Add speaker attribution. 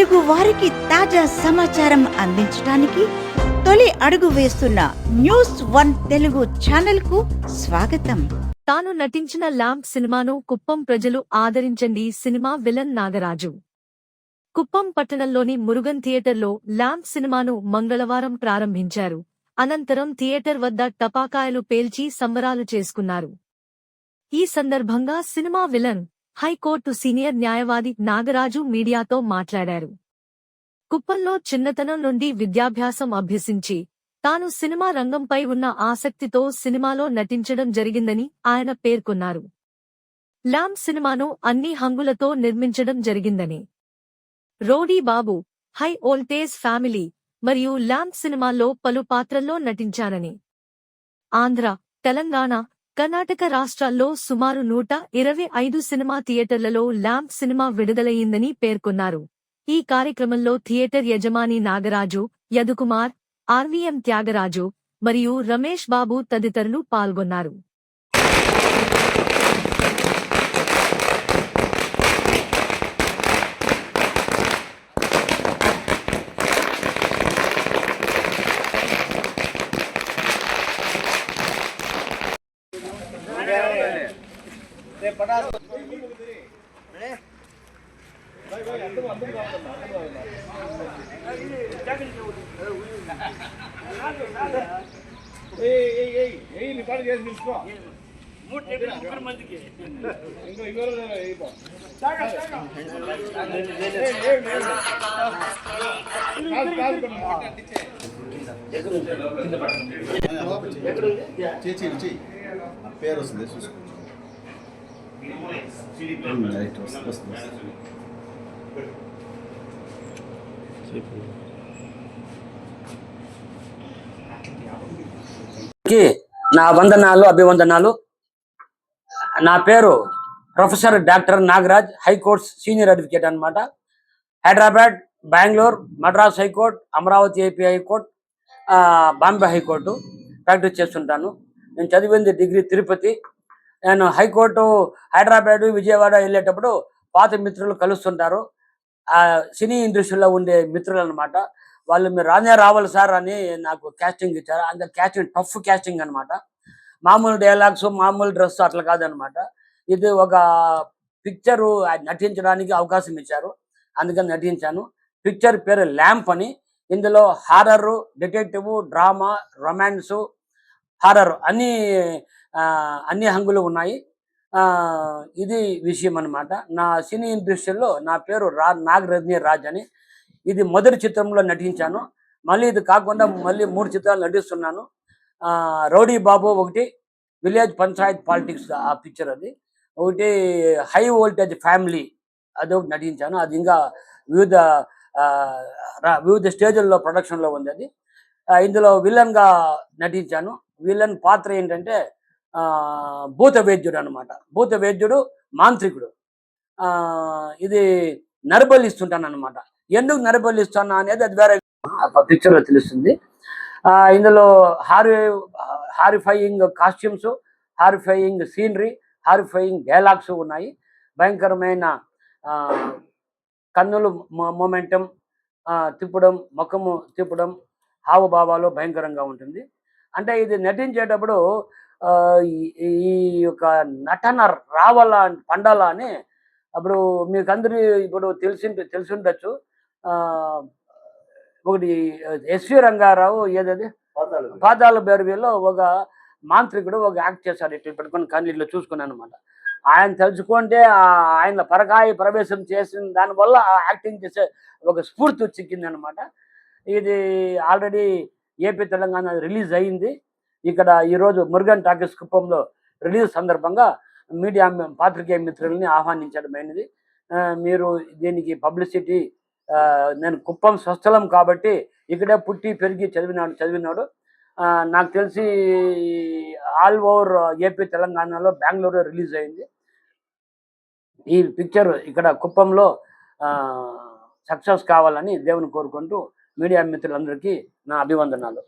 Speaker 1: తెలుగు వారికి తాజా సమాచారం అందించడానికి తొలి అడుగు వేస్తున్న న్యూస్ వన్ తెలుగు ఛానల్కు స్వాగతం.
Speaker 2: తాను నటించిన ల్యాంప్ సినిమాను కుప్పం ప్రజలు ఆదరించండి సినిమా విలన్ నాగరాజు. కుప్పం పట్టణంలోని మురుగన్ థియేటర్లో ల్యాంప్ సినిమాను మంగళవారం ప్రారంభించారు. అనంతరం థియేటర్ వద్ద టపాకాయలు పేల్చి సంబరాలు చేసుకున్నారు. ఈ సందర్భంగా సినిమా విలన్ హైకోర్టు సీనియర్ న్యాయవాది నాగరాజు మీడియాతో మాట్లాడారు. కుప్పంలో చిన్నతనం నుండి విద్యాభ్యాసం అభ్యసించి తాను సినిమా రంగంపై ఉన్న ఆసక్తితో సినిమాలో నటించడం జరిగిందని ఆయన పేర్కొన్నారు. లామ్ సినిమాను అన్ని హంగులతో నిర్మించడం జరిగిందని. Rowdy Babu high voltage family మరియు ల్యాంప్ సినిమాల్లో పలు పాత్రల్లో నటించానని ఆంధ్ర తెలంగాణ కర్ణాటక రాష్ట్రాల్లో సుమారు నూట ఇరవై ఐదు సినిమా థియేటర్లలో ల్యాంప్ సినిమా విడుదలయ్యిందని పేర్కొన్నారు. ఈ కార్యక్రమంలో థియేటర్ యజమాని నాగరాజు యదుకుమార్ ఆర్వీఎం త్యాగరాజు మరియు రమేష్ బాబు తదితరులు పాల్గొన్నారు.
Speaker 3: ఏయ్ ఏయ్ ఏయ్ ఏయ్ నీ ఇంకో ఇంకో
Speaker 4: చేచి రుచి పేరు వస్తుంది చూసుకో రైట్ వస్తుంది వస్తుంది
Speaker 5: నా వందనాలు అభివందనాలు. నా పేరు professor doctor Nagaraj high court senior advocate అన్నమాట. Hyderabad Bengaluru Madras high court Amaravati AP high court Bombay high court practice చేస్తుంటాను. నేను చదివింది డిగ్రీ తిరుపతి. నేను హైకోర్టు హైదరాబాద్ విజయవాడ వెళ్ళేటప్పుడు పాత మిత్రులు కలుస్తుంటారు. సినీ ఇండస్ట్రీలో ఉండే మిత్రులు అనమాట వాళ్ళు మీరు రానే రావాలి సార్ అని నాకు క్యాస్టింగ్ ఇచ్చారు. అంత క్యాస్టింగ్ టఫ్ క్యాస్టింగ్ అన్నమాట. మామూలు డైలాగ్స్ మామూలు డ్రెస్ అట్లా కాదనమాట ఇది ఒక పిక్చరు నటించడానికి అవకాశం ఇచ్చారు. అందుకని నటించాను. పిక్చర్ పేరు ల్యాంప్ అని. ఇందులో horror detective drama romance horror అన్ని అన్ని హంగులు ఉన్నాయి. ఇది విషయం అన్నమాట. నా సినీ ఇండస్ట్రీలో నా పేరు రా నాగరత్ని రాజ్ అని. ఇది మొదటి చిత్రంలో నటించాను. మళ్ళీ ఇది కాకుండా మళ్ళీ మూడు చిత్రాలు నటిస్తున్నాను. రౌడీ బాబు ఒకటి విలేజ్ పంచాయత్ పాలిటిక్స్ ఆ పిక్చర్ అది. ఒకటి హై వోల్టేజ్ ఫ్యామిలీ అది ఒకటి నటించాను. అది ఇంకా వివిధ వివిధ స్టేజ్ల్లో ప్రొడక్షన్లో ఉంది అది. ఇందులో విలన్గా నటించాను. విలన్ పాత్ర ఏంటంటే భూత వేద్యుడు అనమాట భూత వేద్యుడు మాంత్రికుడు. ఆ, ఇది నరబలిస్తుంటాను అనమాట ఎందుకు నరబలిస్తాను అనేది అది వేరే పిక్చర్లో తెలుస్తుంది. ఆ ఇందులో హారి horrifying costumes horrifying scenery horrifying dialogues ఉన్నాయి. భయంకరమైన కన్నులు మొమెంటం తిప్పడం ముఖము తిప్పడం హావభావాలు భయంకరంగా ఉంటుంది. అంటే ఇది నటించేటప్పుడు ఈ- యొక్క నటన రావాల పండాల అని అప్పుడు మీకు అందరి ఇప్పుడు తెలిసి తెలిసి ఉండొచ్చు ఒకటి ఎస్వి రంగారావు ఏదది? పాదాల బేరవీలో ఒక మాంత్రికుడు ఒక యాక్ట్ చేశాడు. ఇట్లా పెట్టుకొని కానీ ఇట్లా చూసుకున్నాను అనమాట ఆయన తెలుసుకుంటే ఆ ఆయన పరకాయ ప్రవేశం చేసిన దానివల్ల ఆ యాక్టింగ్ చేసే ఒక స్ఫూర్తి చిక్కింది అనమాట ఇది ఆల్రెడీ ఏపీ తెలంగాణ రిలీజ్ అయింది. ఇక్కడ ఈరోజు మురుగన్ టాకీస్ కుప్పంలో రిలీజ్ సందర్భంగా మీడియా పాత్రికేయ మిత్రుల్ని ఆహ్వానించడం అయినది. మీరు దీనికి పబ్లిసిటీ నేను కుప్పం స్వస్థలం కాబట్టి ఇక్కడే పుట్టి పెరిగి చదివినాడు చదివినాడు. నాకు తెలిసి ఆల్ ఓవర్ ఏపీ తెలంగాణలో బెంగళూరు రిలీజ్ అయింది. ఈ పిక్చర్ ఇక్కడ కుప్పంలో సక్సెస్ కావాలని దేవుని కోరుకుంటూ మీడియా మిత్రులందరికీ నా అభివందనాలు.